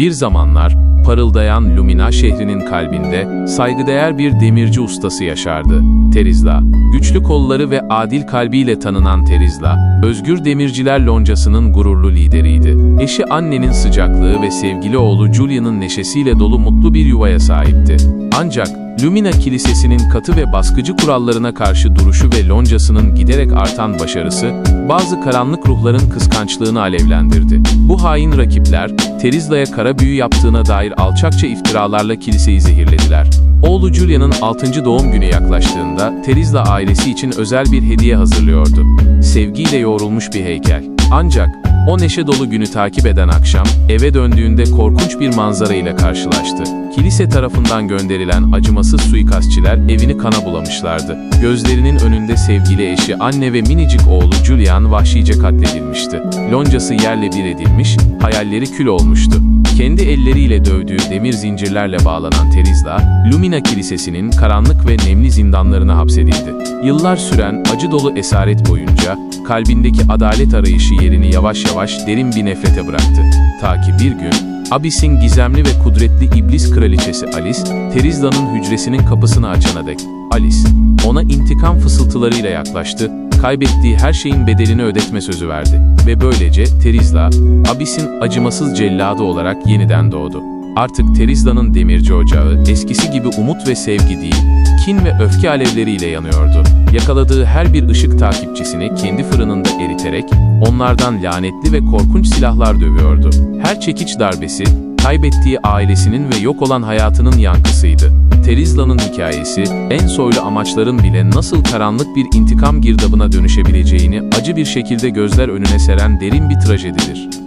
Bir zamanlar parıldayan Lumina şehrinin kalbinde saygıdeğer bir demirci ustası yaşardı. Terizla, güçlü kolları ve adil kalbiyle tanınan Terizla, Özgür Demirciler Loncası'nın gururlu lideriydi. Eşi annenin sıcaklığı ve sevgili oğlu Julia'nın neşesiyle dolu mutlu bir yuvaya sahipti. Ancak Lumina Kilisesi'nin katı ve baskıcı kurallarına karşı duruşu ve loncasının giderek artan başarısı, bazı karanlık ruhların kıskançlığını alevlendirdi. Bu hain rakipler, Terizla'ya kara büyü yaptığına dair alçakça iftiralarla kiliseyi zehirlediler. Oğlu Julia'nın 6. doğum günü yaklaştığında, Terizla ailesi için özel bir hediye hazırlıyordu. Sevgiyle yoğrulmuş bir heykel. Ancak, o neşe dolu günü takip eden akşam, eve döndüğünde korkunç bir manzara ile karşılaştı. Kilise tarafından gönderilen acımasız suikastçiler evini kana bulamışlardı. Gözlerinin önünde sevgili eşi anne ve minicik oğlu Julian vahşice katledilmişti. Loncası yerle bir edilmiş, hayalleri kül olmuştu. Kendi elleriyle dövdüğü demir zincirlerle bağlanan Terizla, Lumina Kilisesi'nin karanlık ve nemli zindanlarına hapsedildi. Yıllar süren acı dolu esaret boyunca, kalbindeki adalet arayışı yerini yavaş yavaş derin bir nefrete bıraktı. Ta ki bir gün, Abyss'in gizemli ve kudretli iblis kraliçesi Alice, Terizla'nın hücresinin kapısını açana dek. Alice, ona intikam fısıltılarıyla yaklaştı, kaybettiği her şeyin bedelini ödetme sözü verdi. Ve böylece Terizla, Abyss'in acımasız celladı olarak yeniden doğdu. Artık Terizla'nın demirci ocağı, eskisi gibi umut ve sevgi değil, kin ve öfke alevleriyle yanıyordu. Yakaladığı her bir ışık takipçisini kendi fırınında eriterek, onlardan lanetli ve korkunç silahlar dövüyordu. Her çekiç darbesi, kaybettiği ailesinin ve yok olan hayatının yankısıydı. Terizla'nın hikayesi, en soylu amaçların bile nasıl karanlık bir intikam girdabına dönüşebileceğini acı bir şekilde gözler önüne seren derin bir trajedidir.